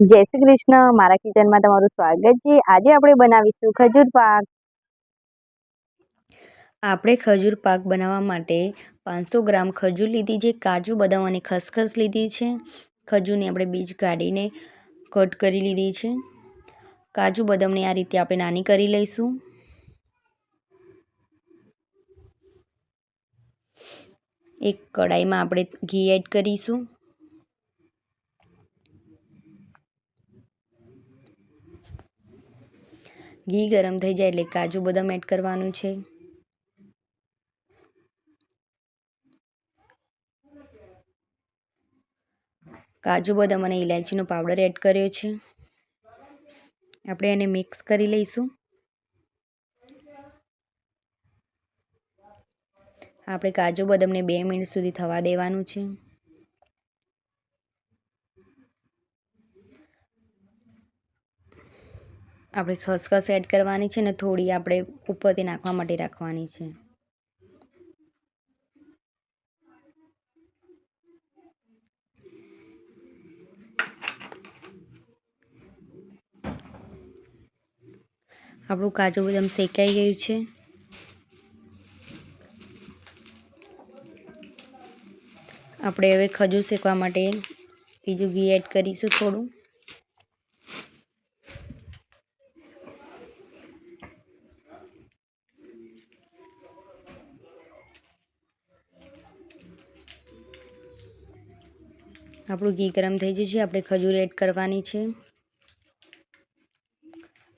જય શ્રી કૃષ્ણ. મારા કિચનમાં તમારું સ્વાગત છે. આજે આપણે બનાવીશું ખજૂર પાક. આપણે ખજૂર પાક બનાવવા માટે પાંચસો ગ્રામ ખજૂર લીધી છે. કાજુ, બદામ અને ખસખસ લીધી છે. ખજૂરની આપણે બીજ કાઢીને કટ કરી લીધી છે. કાજુ, બદામને આ રીતે આપણે નાની કરી લઈશું. એક કડાઈમાં આપણે ઘી એડ કરીશું. ઘી ગરમ થઈ જાય એટલે કાજુ બદામ એડ કરવાનું છે. કાજુ બદામ અને ઇલાયચીનો પાવડર એડ કર્યો છે. આપણે એને મિક્સ કરી લઈશું. આપણે કાજુ બદામને બે મિનિટ સુધી થવા દેવાનું છે. આપણે ખસખસ એડ કરવાની છે ને થોડી આપણે ઉપરથી નાખવા માટે રાખવાની છે. આપણું કાજુ બદામ શેકાઈ ગયું છે. આપણે હવે ખજૂર શેકવા માટે બીજું ઘી એડ કરીશું થોડું. આપણું ઘી ગરમ થઈ જશે, આપણે ખજૂર એડ કરવાની છે.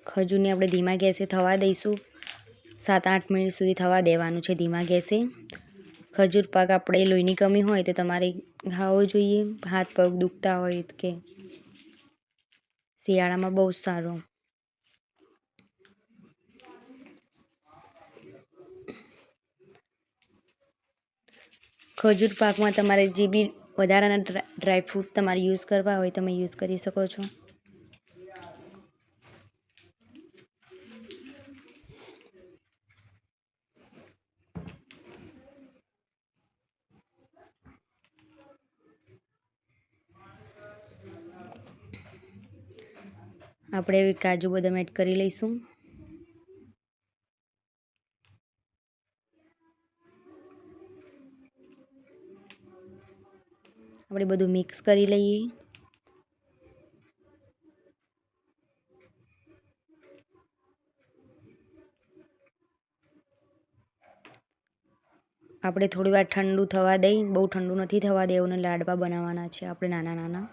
ખજૂરને આપણે ધીમા ગેસે થવા દઈશું. સાત આઠ મિનિટ સુધી થવા દેવાનું છે ધીમા ગેસે. ખજૂર પાક આપણે લોહીની કમી હોય તો તમારે ખાવો જોઈએ. હાથ પગ દુખતા હોય કે શિયાળામાં બહુ સારો. ખજૂર પાકમાં તમારે જે બી વધારાના ડ્રાયફ્રૂટ તમારે યુઝ કરવા હોય તમે યુઝ કરી શકો છો. આપણે કાજુ બદામ એડ કરી લઈશું. આપણે બધું મિક્સ કરી લઈએ. આપણે થોડી વાર ઠંડુ થવા દઈ. બહુ ઠંડુ નથી થવા દેવું અને લાડવા બનાવવાના છે આપણે નાના નાના.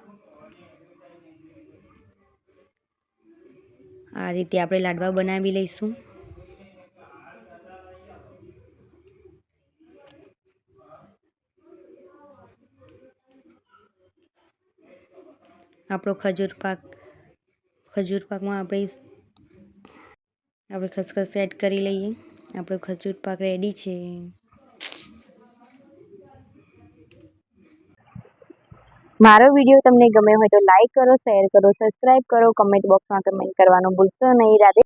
આ રીતે આપણે લાડવા બનાવી લઈશું. આપણો ખજૂર પાક, ખજૂર પાકમાં આપણે આપણે ખસખસ એડ કરી લઈએ. આપણો ખજૂર પાક રેડી છે. મારો વીડિયો તમને ગમ્યો હોય તો લાઈક કરો શેર કરો સબસ્ક્રાઇબ કરો કમેન્ટ બોક્સમાં કમેન્ટ કરવાનું ભૂલશો નહીં. રાધે